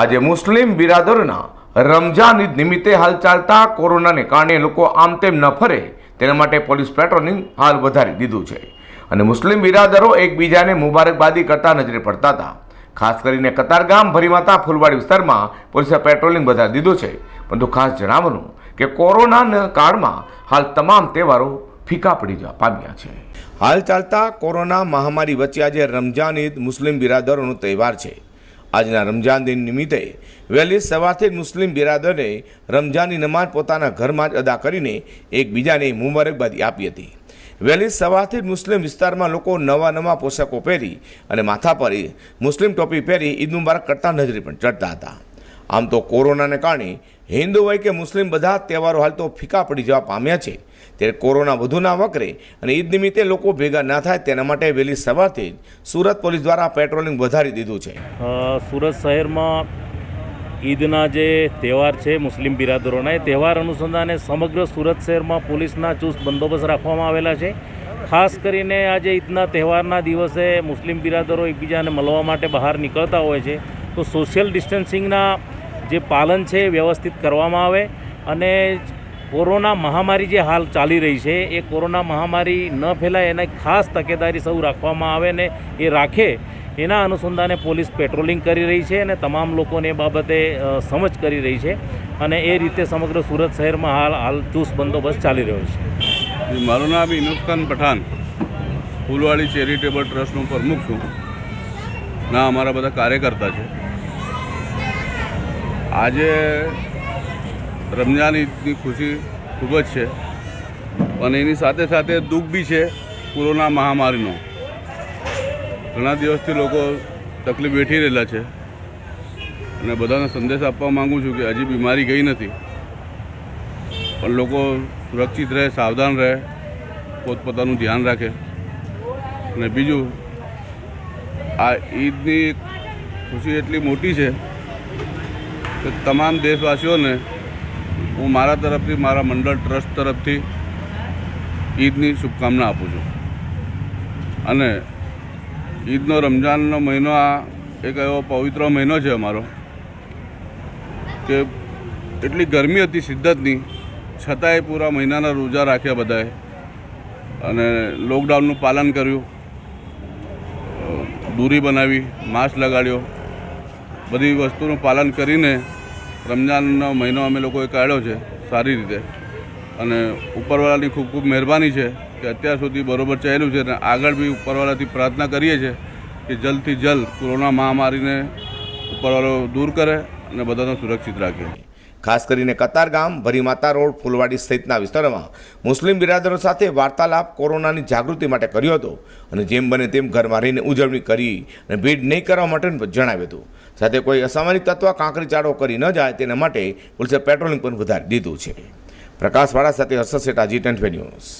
આજે મુસ્લિમ બિરાદરોના રમઝાન ઈદ નિમિત્તે હાલ ચાલતા કોરોનાને કારણે લોકો આમ તેમ ન ફરે. તેના માટે પોલીસ પેટ્રોલિંગ હાલ વધારી દીધું છે. અને મુસ્લિમ બિરાદરો એકબીજાને મુબારકબાદી કરતા નજરે પડતા હતા. ખાસ કરીને કતારગામ ભરીમાતા, ફૂલવાડી વિસ્તારમાં પોલીસે પેટ્રોલિંગ વધારી દીધું છે. પરંતુ ખાસ જણાવવાનું કે કોરોનાના કાળમાં હાલ તમામ તહેવારો ફીકા પડી જવા પામ્યા છે. હાલ ચાલતા કોરોના મહામારી વચ્ચે આજે રમઝાન ઈદ મુસ્લિમ બિરાદરોનો તહેવાર છે. આજના રમજાન દિન નિમિત્તે વહેલી સવારથી મુસ્લિમ બિરાદરે રમજાનની નમાજ પોતાના ઘરમાં જ અદા કરીને એકબીજાને મુબારકબાદી આપી હતી. વહેલી સવારથી મુસ્લિમ વિસ્તારમાં લોકો નવા નવા પોશાકો પહેરી અને માથા પર મુસ્લિમ ટોપી પહેરી ઈદ મુબારક કરતા નજરે પણ ચડતા હતા. આમ તો કોરોનાને કારણે હિન્દુ હોય કે મુસ્લિમ બધા તહેવારો હાલ તો ફીકા પડી જવા પામ્યા છે. ત્યારે કોરોના વધુ ના વકરે અને ઈદ નિમિત્તે લોકો ભેગા ના થાય તેના માટે વહેલી સવારથી જ સુરત પોલીસ દ્વારા પેટ્રોલિંગ વધારી દીધું છે. સુરત શહેરમાં ઈદના જે તહેવાર છે મુસ્લિમ બિરાદરોના, એ તહેવાર અનુસંધાને સમગ્ર સુરત શહેરમાં પોલીસના ચુસ્ત બંદોબસ્ત રાખવામાં આવેલા છે. ખાસ કરીને આજે ઈદના તહેવારના દિવસે મુસ્લિમ બિરાદરો એકબીજાને મળવા માટે બહાર નીકળતા હોય છે. તો સોશિયલ ડિસ્ટન્સિંગના જે પાલન છે એ વ્યવસ્થિત કરવામાં આવે અને કોરોના મહામારી જે હાલ ચાલી રહી છે, એ કોરોના મહામારી ન ફેલાય એને ખાસ તકેદારી સૌ રાખવામાં આવે ને એ રાખે એના અનુસંધાને પોલીસ પેટ્રોલિંગ કરી રહી છે અને તમામ લોકોને એ બાબતે સમજ કરી રહી છે અને એ રીતે સમગ્ર સુરત શહેરમાં હાલ હાલ ચુસ્ત બંદોબસ્ત ચાલી રહ્યો છે. મારું નામ ઇનુસ ખાન પઠાણ, ફૂલવાડી ચેરિટેબલ ટ્રસ્ટનો પ્રમુખ છું. ના, અમારા બધા કાર્યકર્તા છે. આજે રમજાન ઈદની ખુશી ખૂબ જ છે. પણ એની સાથે સાથે દુઃખ બી છે કોરોના મહામારીનો. ઘણા દિવસથી લોકો તકલીફ વેઠી રહેલા છે. અને બધાને સંદેશ આપવા માગું છું કે હજી બીમારી ગઈ નથી. પણ લોકો સુરક્ષિત રહે, સાવધાન રહે, પોતપોતાનું ધ્યાન રાખે. અને બીજું, આ ઈદની ખુશી એટલી મોટી છે કે તમામ દેશવાસીઓને હું મારા તરફથી, મારા મંડળ ટ્રસ્ટ તરફથી ઈદની શુભકામના આપું છું. અને ઈદનો રમજાનનો મહિનો આ એક એવો પવિત્ર મહિનો છે અમારો કે એટલી ગરમી હતી શિદ્દતની છતાંય પૂરા મહિનાના રોજા રાખ્યા બધાએ અને લોકડાઉનનું પાલન કર્યું. દૂરી બનાવી, માસ્ક લગાડ્યો. બધી વસ્તુનું પાલન કરીને રમજાનનો મહિનો અમે લોકોએ કાઢ્યો છે, સારી રીતે. અને ઉપરવાળાની ખૂબ ખૂબ મહેરબાની છે કે અત્યાર સુધી બરોબર ચાલ્યું છે અને આગળ બી ઉપરવાળાથી પ્રાર્થના કરીએ છીએ કે જલ્દથી જલ્દ કોરોના મહામારીને ઉપરવાળો દૂર કરે અને બધાને સુરક્ષિત રાખે. ખાસ કરીને કતારગામ ભરીમાતા રોડ, ફૂલવાડી સહિતના વિસ્તારોમાં મુસ્લિમ બિરાદરો સાથે વાર્તાલાપ કોરોનાની જાગૃતિ માટે કર્યો હતો અને જેમ બને તેમ ઘરમાં રહીને ઉજવણી કરી અને ભીડ નહીં કરવા માટે જણાવ્યું હતું. સાથે કોઈ અસામાજિક તત્વ કાંકરી ચાળો કરી ન જાય તેના માટે પોલીસે પેટ્રોલિંગ પણ વધારી દીધું છે. પ્રકાશવાળા સાથે હર્ષદ શેઠા જી ટેન્ટ ન્યૂઝ.